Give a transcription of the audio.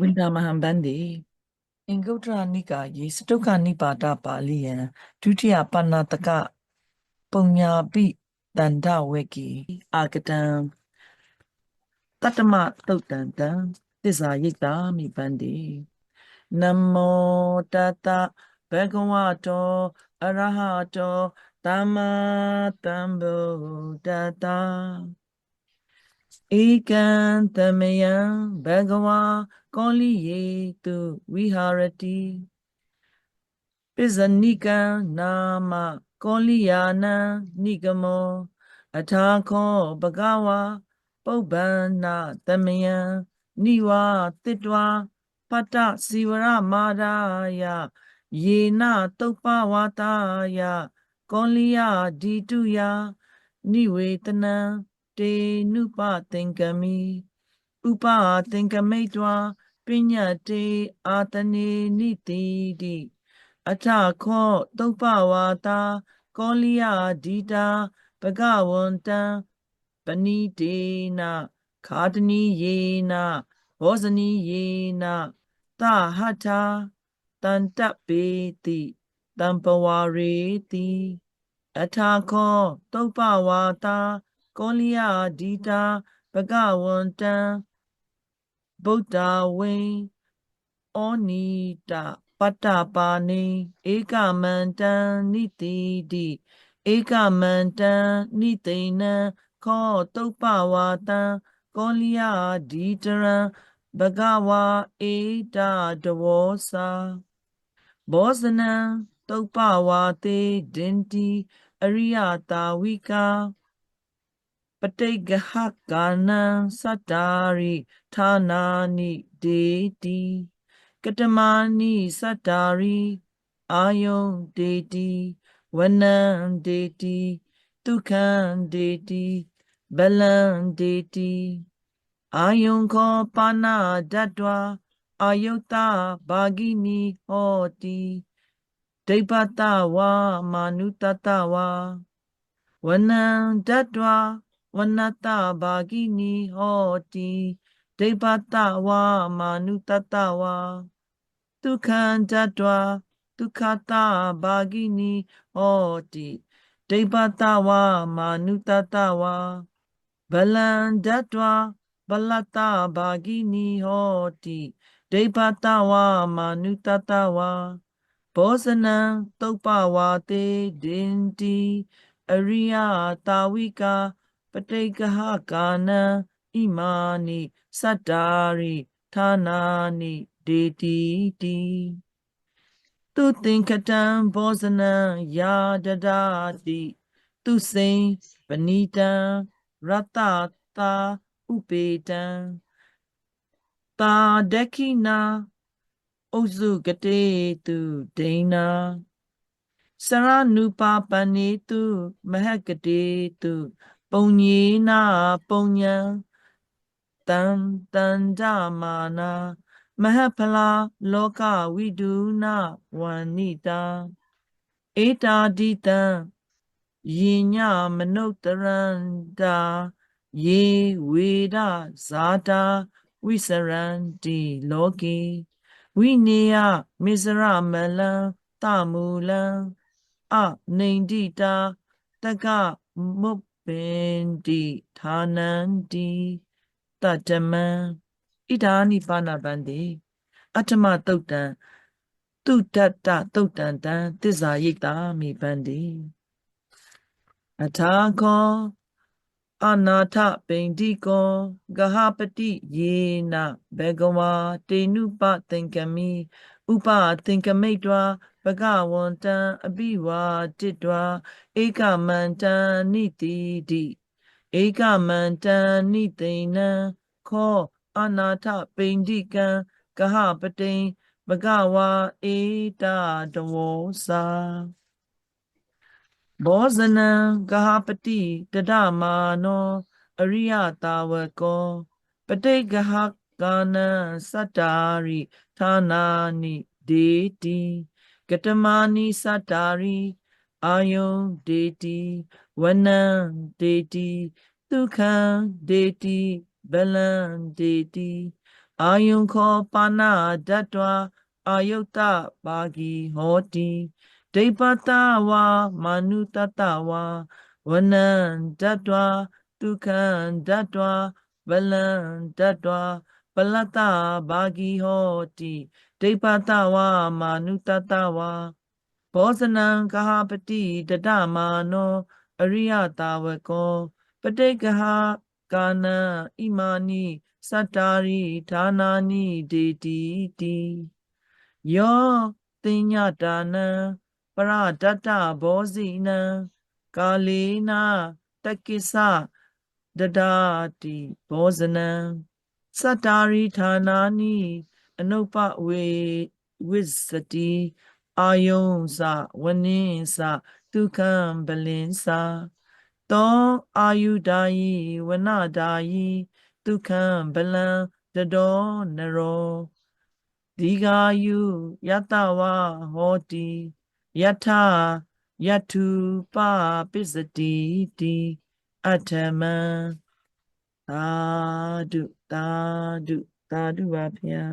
ဝိန္ဒမဟံဗန္တိအင်္ဂုတ္တရနိကာယေစတုခနိပါဒပါဠိယံဒုတိယပဏတကပုံညာပိတန္တဝေကိအာဂတံတတ္တမတုတ်တံတံသစ္စာယိတ်တာမိဗန္တိနမောတတဘဂဝတောအရဟတောသမ္မာသမ္ဗုဒ္ဓတ္တ ဧကံသမယံဘဂဝါကောလိယေတုဝိဟာရတိပိဇနိကံနာမကောလိယာနံနိဂမောအထာခောဘဂဝါပုဗ္ဗန္နသမယံနိဝါတိတဝါပတ္တစီဝရမာရာယယေနတုပ္ပဝါတာယကောလိယဒီတုယနိဝေတနံ တေနုပသင်္ကမိဥပသင်္ကမိတ်တွာပညာတေအာတနေနိတိတိအထခောသုပ္ပဝါတာကောလိယဒီတာဘဂဝန္တံပဏိတေနခာတနီယေနဘောဇနီယေနသဟထာတန်တပေတိတံပဝရေတိအထာခောသုပ္ပဝါတာ ကောလိယဒီတာဘဂဝန္တံဗုဒ္ဓဝိံဩနိတပတ္တပါနေဧကမန္တံနိတိတိဧကမန္တံနိသိဏံခောတုပ္ပဝါတံကောလိယဒီတရံဘဂဝါဧတတဝောစာဘောဇနံတုပ္ပဝါတေဒင်တိအရိယတာဝိကာ ပဋိဂဟကာနံသတ္တာရိဌာနာနိဒေတိကတမနိသတ္တာရိအာယုံဒေတိဝနံဒေတိဒုက္ခံဒေတိဘလံဒေတိအာယုံခောပါဏဓတ္တဝအာယုတ္တဘာဂိနိဟောတိဒိဗတဝါမာနုတတဝါဝနံဓတ္တဝ ဝနတဘာဂိနိဟောတိဒိဗတဝါမာနုတတဝါဒုက္ခံတတဝဒုက္ခတဘာဂိနိဟောတိဒိဗတဝါမာနုတတဝါဘလံတတဝဘလတဘာဂိနိဟောတိဒိဗတဝါမာနုတတဝါဘောဇနံတုပ္ပဝါတေဒင်တိအရိယတာဝိကာ ပဋိကဟကာနံဣမာနိစတ္တာရိဌာနာနိဒေတိတိသူသင်္ကတံဘောဇနံယာဒဒာတိသူစိန်ပဏိတံရတ္တတာဥပေတံတာဒခိနာဥစုကတိတုဒိနာစရနုပါပဏိတုမဟကတိတု ပုံညေနာပုံညာတန်တန်ကြမာနာမဟဖလာလောကဝိဒုနာဝန္နိတာဧတာတိတံယေညမနုတရန္တာယေဝေဒဇာတာဝိစရန္တိလောကေဝိနေယမိစရမလံတမူလံအနိန္တိတာတကမု ပင်တိဌာနန္တိတတမံဣဒာနိပါဏဗန္တိအတ္တမတုတ်တံတုတ္တတတုတ်တံတံသစ္စာယိတာမိဗန္တိအထာခောအနာထပိန္တိကောဂဟပတိယေနဘေဂဝါတေနုပသင်္ကမိဥပသင်္ကမိတ်တွာ ဘဂဝန္တံအပိဝါတိတဝဧကမန္တံနိတိတိဧကမန္တံနိသိဏံခောအနာထပိန္တိကံကဟပတိံဘဂဝါဧတတဝောစာဘောဇနံကဟပတိတဒမာနောအရိယတာဝကောပဋိဂဟကာနံစတ္တာရိဌာနာနိဒေတိ ကတမနိစတ္တာရိအာယုံဒေတိဝနံဒေတိဒုက္ခံဒေတိဘလံဒေတိအာယုံခောပါဏဓတ္တဝါအာယုတ္တပါဂီဟောတိဒိပတဝါမာနုတတဝါဝနံဓတ္တဝါဒုက္ခံဓတ္တဝါဗလံဓတ္တဝါပလတ္တဘာဂီဟောတိ ဒိပတဝါမာနုတတဝါဘောဇနံကဟပတိတတမာနောအရိယတာဝကောပဋိက္ခကာနံဣမာနိစတ္တာရိဌာနာနိဒေတိတိယောတင်ညတာနံပရဒတ္တဘောဇိနံကာလေနာတကိစ္စဒဒာတိဘောဇနံစတ္တာရိဌာနာနိ အနုပဝေဝိဇ္ဇတိအာယုံစဝနင်းစဒုက္ခံပလင်္စာသောအာယုဒာယိဝနဒာယိဒုက္ခံဗလံတတောနရောဒီဃာယုယတဝဟောတိယထယထုပပစ္စတိတိအထမံသာဓုသာဓုသာဓုပါဗျာ